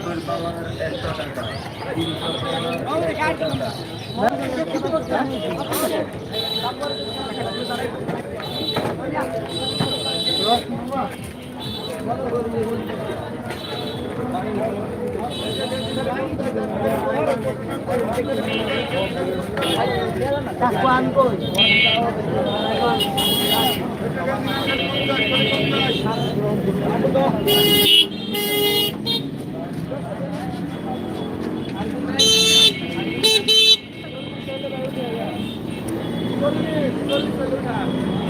নব্বই পাওয়ার একশো টাকা তিনশো পাওয়ার একশো টাকা ঢুকাইবো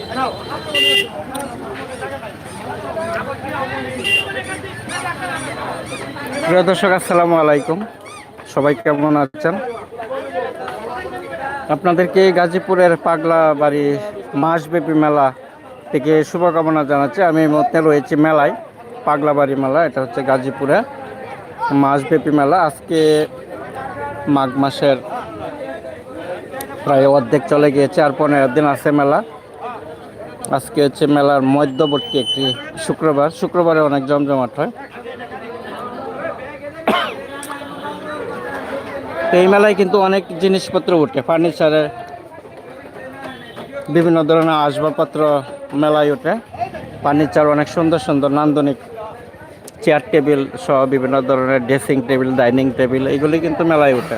প্রিয় দর্শক, আসসালামু আলাইকুম। সবাই কেমন আছেন? আপনাদেরকে গাজীপুরের পাগলা বাড়ি মাসব্যাপী মেলা থেকে শুভকামনা জানাচ্ছি। আমি মুহূর্তে রয়েছি মেলায়, পাগলা বাড়ি মেলা, এটা হচ্ছে গাজীপুরে মাসব্যাপী মেলা। আজকে মাঘ মাসের প্রায় অর্ধেক চলে গিয়েছে, আর পনেরো দিন আছে মেলা। আজকে হচ্ছে মেলার মধ্যবর্তী একটি শুক্রবার। শুক্রবারে অনেক জমজমাট হয়। এই মেলায় কিন্তু অনেক জিনিসপত্র উঠে। ফার্নিচারের বিভিন্ন ধরনের আসবাবপত্র মেলায় ওঠে ফার্নিচার অনেক সুন্দর সুন্দর নান্দনিক চেয়ার টেবিল সহ বিভিন্ন ধরনের ড্রেসিং টেবিল, ডাইনিং টেবিল, এগুলি কিন্তু মেলায় ওঠে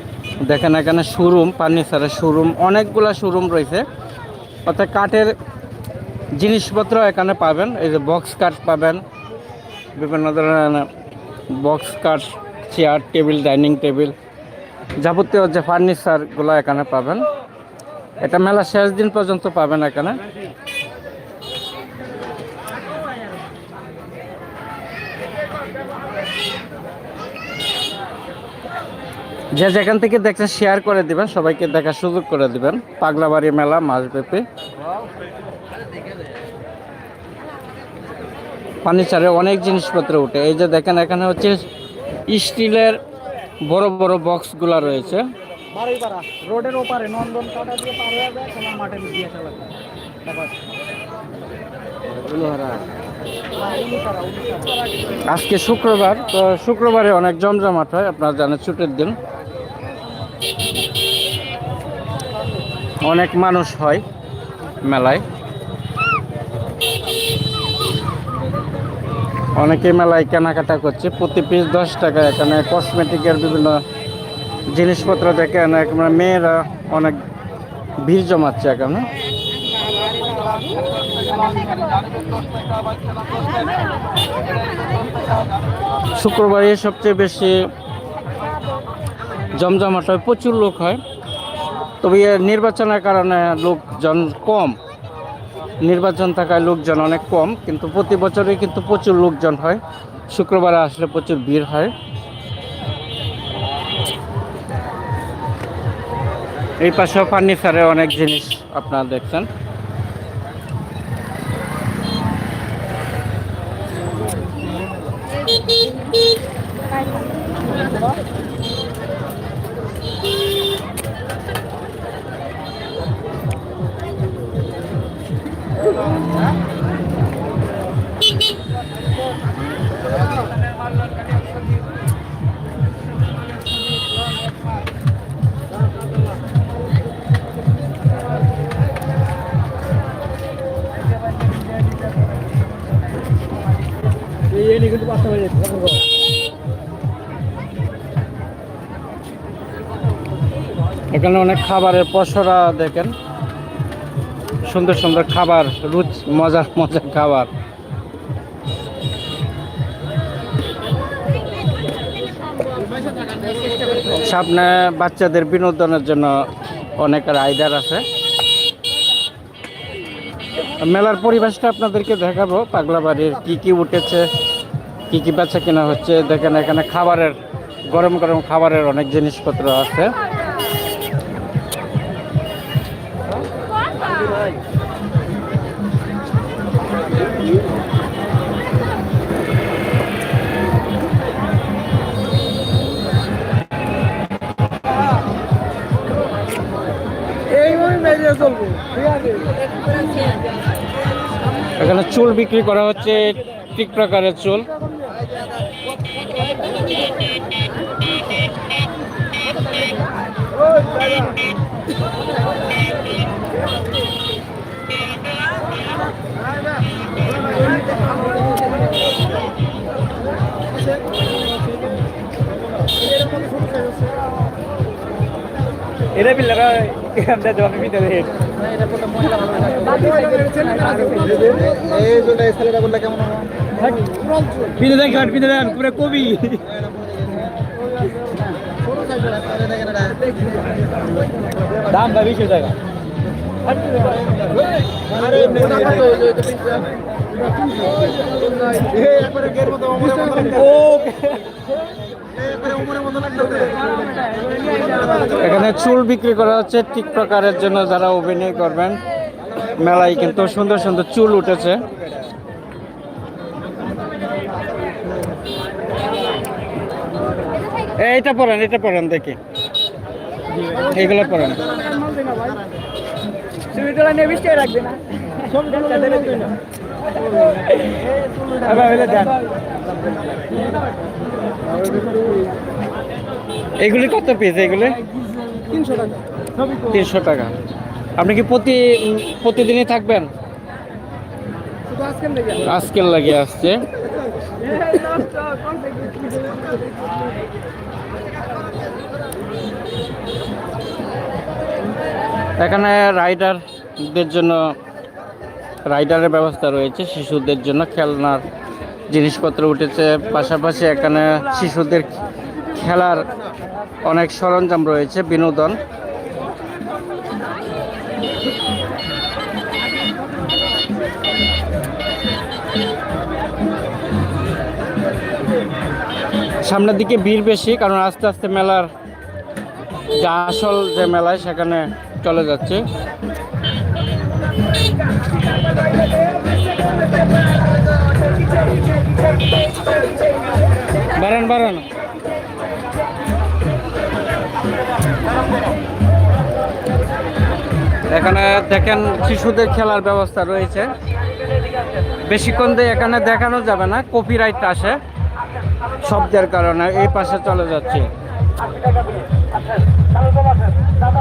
দেখেন এখানে শোরুম ফার্নিচারের শোরুম অনেকগুলা শোরুম রয়েছে। অর্থাৎ কাঠের জিনিসপত্র এখানে পাবেন, এই যে বক্স কাঠ পাবেন, বিভিন্ন ধরনের বক্স কাঠ চেয়ার টেবিল ডাইনিং টেবিল যাবতীয় যে ফার্নিচারগুলো এখানে পাবেন। এটা মেলা শেষ দিন পর্যন্ত পাবেন এখানে। যে যেখান থেকে দেখছেন শেয়ার করে দিবেন সবাইকে দেখার সুযোগ করে দিবেন। পাগলাবাড়ি মেলা মাসব্যাপী। ফার্নিচারে অনেক জিনিসপত্র উঠে এই যে দেখেন এখানে হচ্ছে স্টিলের বড় বড় বক্সগুলো রয়েছে। রোডের ওপারে নন্দন কাটা দিয়ে পার হয়ে যায় তোমার মাঠে দিয়ে চলে আজকে শুক্রবার তো শুক্রবারে অনেক জমজমাট হয় আপনারা জানেন ছুটির দিন। অনেক মানুষ হয় মেলায়। অনেকে মেলায় কেনাকাটা করছে। প্রতি পিস দশ টাকা এখানে। কসমেটিকের বিভিন্ন জিনিসপত্র দেখেন একেবারে মেয়েরা অনেক ভিড় জমাচ্ছে এখানে। শুক্রবারে সবচেয়ে বেশি জমজমাট হয়, প্রচুর লোক হয়। তবে নির্বাচনের কারণে লোকজন কম। নির্বাচন থাকায় লোকজন অনেক কম, কিন্তু প্রতি বছরই কিন্তু প্রচুর লোকজন হয়। শুক্রবারে আসলে প্রচুর ভিড় হয়। এই পাশেও ফার্নিচারে অনেক জিনিস আপনারা দেখছেন। এখানে অনেক খাবারের পসরা দেখেন। সুন্দর সুন্দর খাবার, রুচ, মজার মজার খাবার। সামনে বাচ্চাদের বিনোদনের জন্য অনেক রাইডার আছে। মেলার পরিবেশটা আপনাদেরকে দেখাবো পাগলা বাড়ির কি কি উঠেছে। কি কি বেচা কেনা হচ্ছে? দেখেন এখানে খাবারের, গরম গরম খাবারের অনেক জিনিসপত্র আছে। এখানে চুল বিক্রি করা হচ্ছে ঠিক প্রকারের চুল। এটা বিল্লারা আমরা জমি মিতে রেট পিনে দেন কাট পিনে দেন পুরো কবি। দাম বা বিশ টাকা। এখানে চুল বিক্রি করা হচ্ছে, ঠিক প্রকারের জন্য যারা অভিনয় করবেন। মেলায় কিন্তু সুন্দর সুন্দর চুল উঠেছে। এইটা পরেন, এটা পরেন দেখি। এইগুলো পরে না। এগুলি কত পিস এগুলি? তিনশো টাকা। তিনশো টাকা আপনি কি প্রতি প্রতিদিনই থাকবেন? আজকের লেগে আসছে। এখানে রাইডারদের জন্য, রাইডারের ব্যবস্থা রয়েছে শিশুদের জন্য, খেলনার জিনিসপত্র উঠেছে। পাশাপাশি এখানে শিশুদের খেলার অনেক সরঞ্জাম রয়েছে, বিনোদন। সামনের দিকে ভিড় বেশি, কারণ আস্তে আস্তে মেলার যা আসল যে মেলায় সেখানে চলে যাচ্ছে। বাড়ান বাড়ান। এখানে দেখেন শিশুদের খেলার ব্যবস্থা রয়েছে। বেশিক্ষণ দিয়ে এখানে দেখানো যাবে না কপিরাইট আসে। শব্দের কারণে এই পাশে চলে যাচ্ছে। মেলা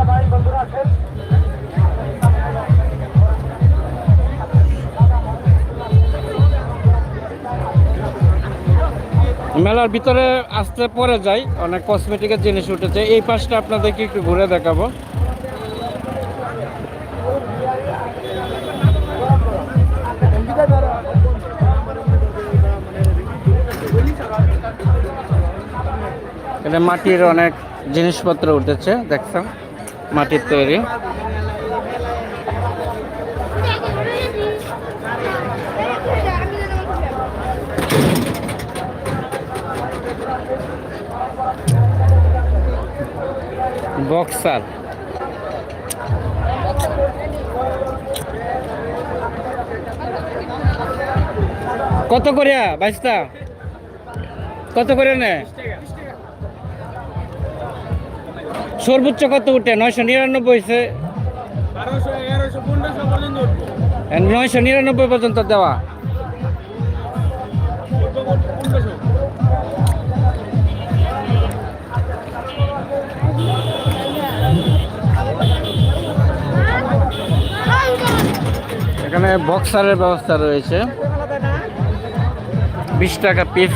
মেলার ভিতরে আসতে পরে যাই, অনেক কসমেটিকের জিনিস উঠেছে। এই পাশটা আপনাদেরকে একটু ঘুরে দেখাবো। এটা মাটির অনেক জিনিসপত্র উঠেছে, দেখছেন? মাটির তৈরি। বক্সার। কত করে বাইশটা? কত করে নে? সর্বোচ্চ কত উঠে? নয়শো নিরানব্বই হয়েছে। নয়শো নিরানব্বই পর্যন্ত দেওয়া। এখানে বক্সারের ব্যবস্থা রয়েছে। বিশ টাকা পিস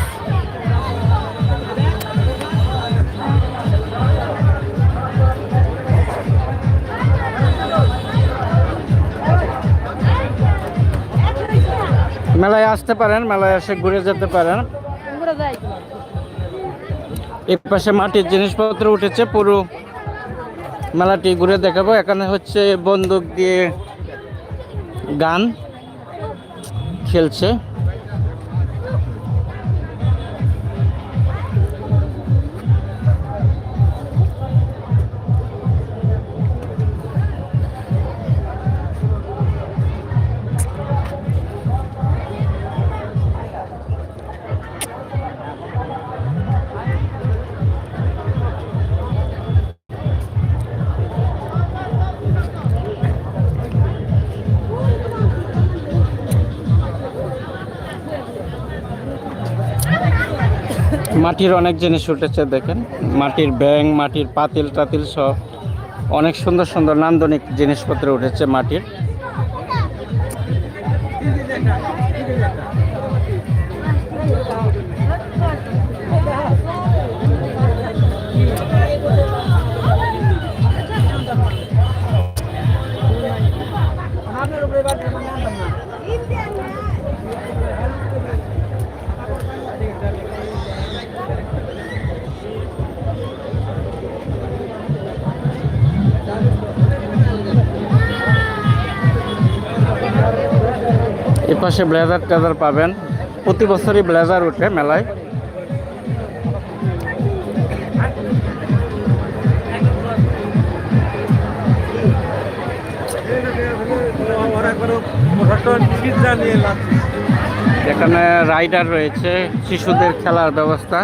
মেলায় আসতে পারেন মেলায় এসে ঘুরে যেতে পারেন। এক পাশে মাটির জিনিসপত্র উঠেছে পুরো মেলাটি ঘুরে দেখাবো। এখানে হচ্ছে বন্দুক দিয়ে গান খেলছে। মাটির অনেক জিনিস উঠেছে, দেখেন। মাটির ব্যাং মাটির পাতিল টাতিল সব। অনেক সুন্দর সুন্দর নান্দনিক জিনিসপত্র উঠেছে মাটির। পাশে ব্লেজার টেজার পাবেন। প্রতি বছরই ব্লেজার উঠে মেলায়। এখানে রাইডার রয়েছে, শিশুদের খেলার ব্যবস্থা।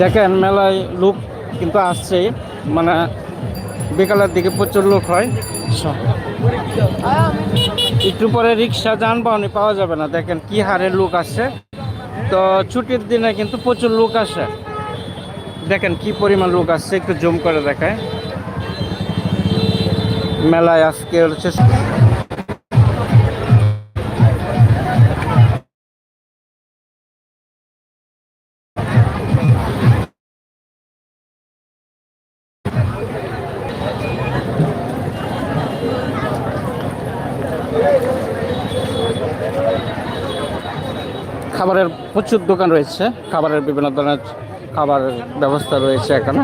দেখেন, মেলায় লোক কিন্তু আসছে। মানে বিকালের দিকে প্রচুর লোক হয়। একটু পরে রিক্সা যানবাহনে পাওয়া যাবে না। দেখেন কি হারে লোক আসছে। তো ছুটির দিনে কিন্তু প্রচুর লোক আসে। দেখেন কি পরিমাণ লোক আসছে, একটু জুম করে দেখায়। মেলায় আজকে হচ্ছে প্রচুর দোকান রয়েছে, খাবারের বিভিন্ন ধরনের খাবার ব্যবস্থা রয়েছে এখানে।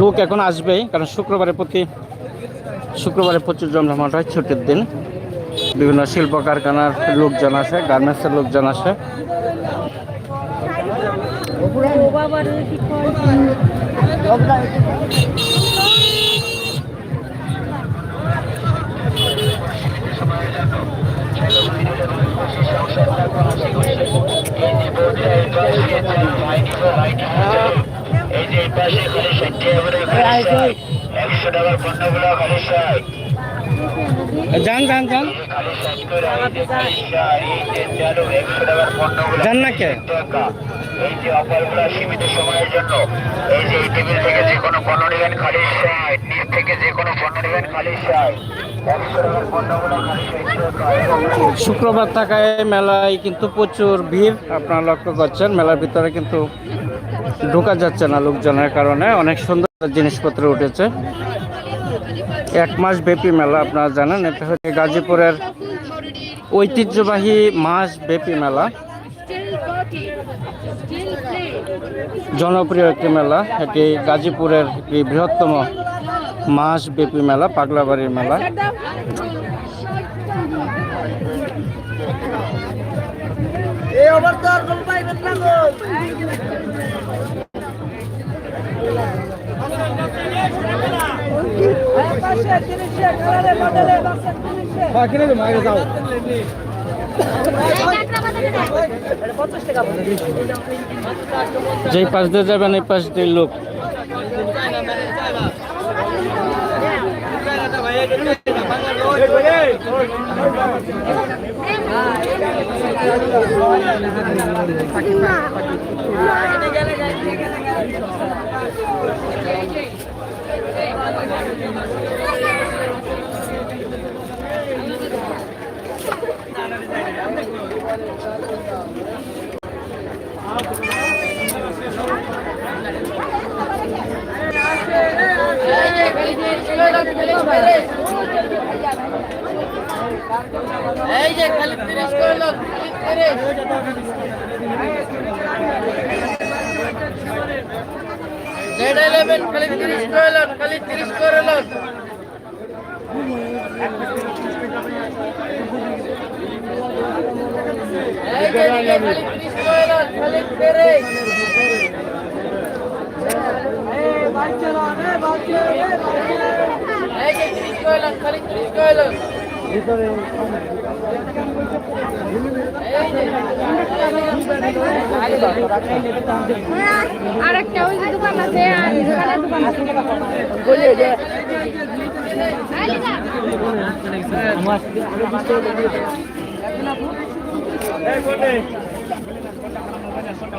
লোক এখন আসবেই, কারণ শুক্রবারের প্রতি শুক্রবারে প্রচুর জমজমাট হয়, ছুটির দিন। বিভিন্ন শিল্প কারখানার লোকজন আসে, গার্মেন্টসের লোকজন আসে। এই যে পাশে খালি ষাটটি আমরা খালি একশো টাকার পণ্যগুলো খালি ষাট যান যান যান। যান না কে? এই যে সীমিত সময়ের জন্য, এই যে এই টেবিল থেকে যে কোনো পণ্য নেবেন খালি ষাট নিচ থেকে যে কোনো পণ্য নেবেন খালি টাকা শুক্রবার থাকায় মেলায় কিন্তু প্রচুর ভিড়, আপনারা লক্ষ্য করছেন, মেলার ভিতরে কিন্তু ঢোকা যাচ্ছে না লোকজনের কারণে, অনেক সুন্দর জিনিসপত্র উঠেছে। এক মাস ব্যাপী মেলা, আপনারা জানেন, এটা হচ্ছে গাজীপুরের ঐতিহ্যবাহী মাস ব্যাপী মেলা। জনপ্রিয় একটি মেলা এটি গাজীপুরের একটি বৃহত্তম মাস ব্যাপী মেলা পাগলাবাড়ির মেলা। যেই পাশ দিয়ে যাবেন এই পাশ দিয়ে লোক। এই যে খালি তিরিশ করল তিরিশ জেড ইলেভেন খালি তিরিশ যে দিকে খালি তিরিশ করল করল আরেকটা ওই যে দোকান আছে আর দোকানের দোকান আছে।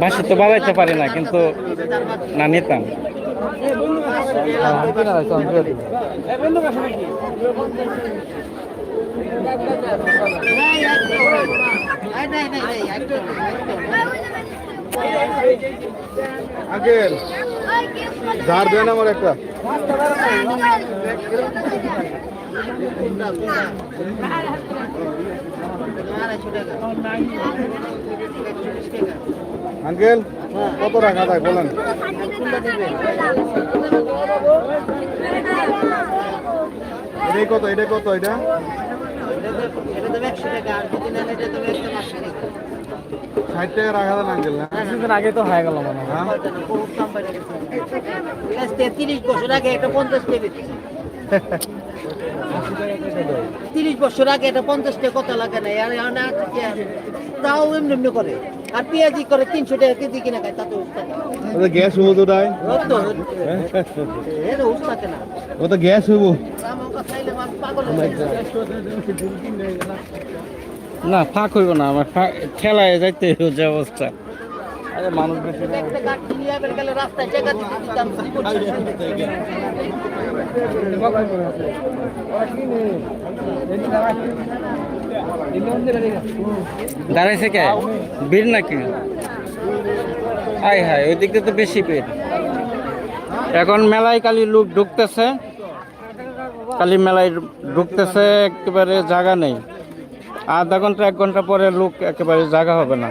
বাসে তো বাবাইতে পারে না কিন্তু না নিতাম। ধার দেন আমার একটা। আঙ্কেল কত রাখা যায় বলেন? এটাই কত এটা কত এটা? ষাট টাকা রাখা দেন আঙ্কেল না আগে তো হয়ে গেল মনে হ্যাঁ। তিরিশ বছর আগে একটা পঞ্চাশ টাকা তিরিশ বছর আগে এটা পঞ্চাশ টাকা কত লাগে না আর? তাও এমনি এমনি করে। আর পেঁয়াজি করে তিনশো টাকা কেজি কিনা খায় তাতে গ্যাস হব তো তাই রক্ত এটা উস্তাকে না। গ্যাস হব। না ফাঁক হইব না আমার ঠেলায় যাইতে হইব যে অবস্থা। আরে মানুষ বেশি না। একটা গাছ নিয়ে আবার গেলে রাস্তায় জায়গা দিতে দিতাম জীবন শেষ দাঁড়াইছে কে? বীর নাকি? হাই হাই ওই দিক তো বেশি ভিড় এখন মেলায় কালি লোক ঢুকতেছে। কালি মেলায় ঢুকতেছে একেবারে জায়গা নেই। আধা ঘণ্টা এক ঘণ্টা পরে লোক একেবারে জায়গা হবে না।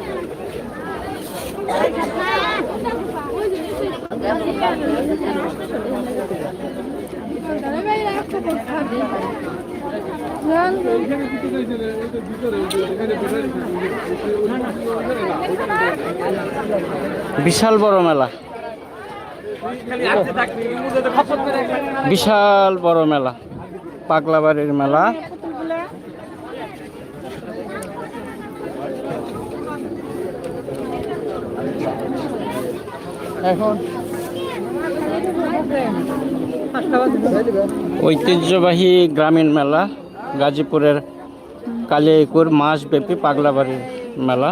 বিশাল বড় মেলা। বিশাল বড় মেলা। পাগলাবাড়ির মেলা। ঐতিহ্যবাহী গ্রামীণ মেলা গাজীপুরের কালিয়াকুর মাসব্যাপী পাগলাবাড়ির মেলা।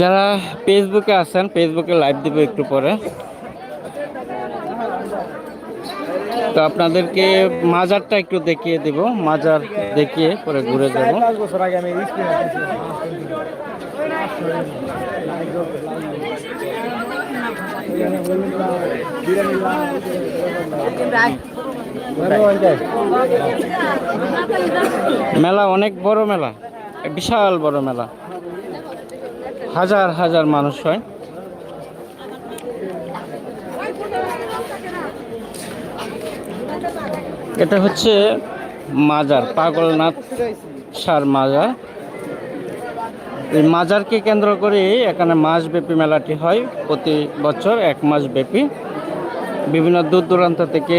যারা ফেসবুকে আছেন ফেসবুকে লাইভ দিব একটু পরে। তো আপনাদেরকে মাজারটা একটু দেখিয়ে দেব, মাজার দেখিয়ে পরে ঘুরে যাব। মেলা অনেক বড় মেলা বিশাল বড় মেলা। হাজার হাজার মানুষ হয়। এটা হচ্ছে মাজার, পাগলনাথ সার মাজার। এই মাজারকে কেন্দ্র করে এখানে মাসব্যাপী মেলাটি হয় প্রতি বছর, এক মাস ব্যাপী বিভিন্ন দূর দূরান্ত থেকে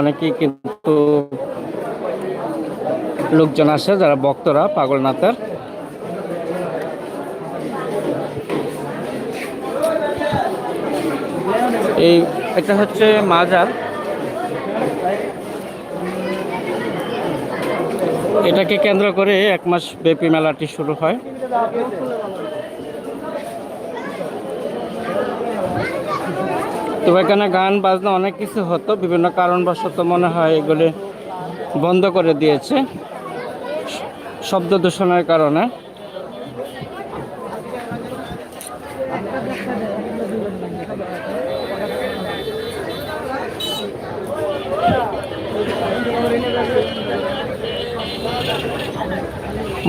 অনেকেই কিন্তু লোকজন আসে, যারা ভক্তরা, পাগলনাথের। এই, এটা হচ্ছে মাজার। এটাকে কেন্দ্র করে এক মাস ব্যাপী মেলাটি শুরু হয়। তো এখানে গান, বাজনা অনেক কিছু হতো, বিভিন্ন কারণবশত মনে হয় এগুলি বন্ধ করে দিয়েছে শব্দ দূষণের কারণে।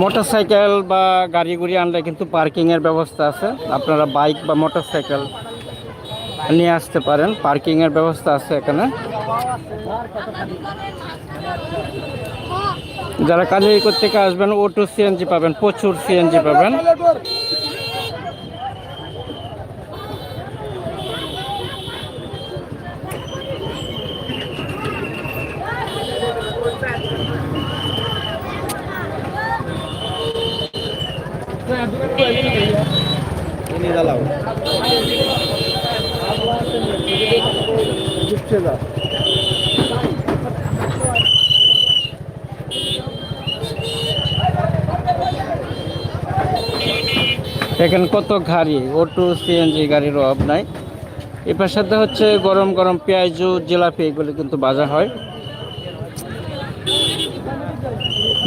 মোটরসাইকেল বা গাড়ি গুড়ি আনলে কিন্তু পার্কিংয়ের ব্যবস্থা আছে। আপনারা বাইক বা মোটর সাইকেল নিয়ে আসতে পারেন, পার্কিংয়ের ব্যবস্থা আছে এখানে। যারা কালিয়াকোট থেকে আসবেন ওটু সিএনজি পাবেন, প্রচুর সিএনজি পাবেন। এখানে কত গাড়ি অটো সিএনজি গাড়ির অভাব নাই। এর সাথে হচ্ছে গরম গরম পেঁয়াজু, জিলাপি, এগুলো কিন্তু বাজা হয়।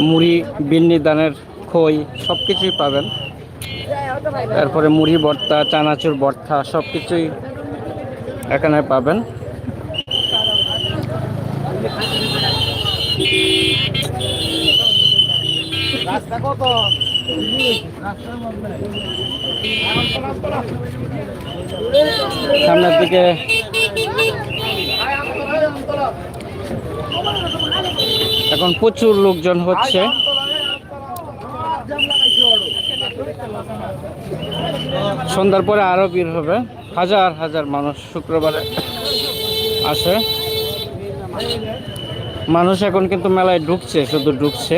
মুড়ি, বিন্নি, দানের খই সব কিছুই পাবেন। তারপরে মুড়ি ভর্তা, চানাচুর ভর্তা সব কিছুই এখানে পাবেন। সামনের দিকে এখন প্রচুর লোকজন হচ্ছে। সন্ধ্যার পরে আরও ভিড় হবে। হাজার হাজার মানুষ শুক্রবারে আসে। মানুষ এখন কিন্তু মেলায় ঢুকছে, শুধু ঢুকছে।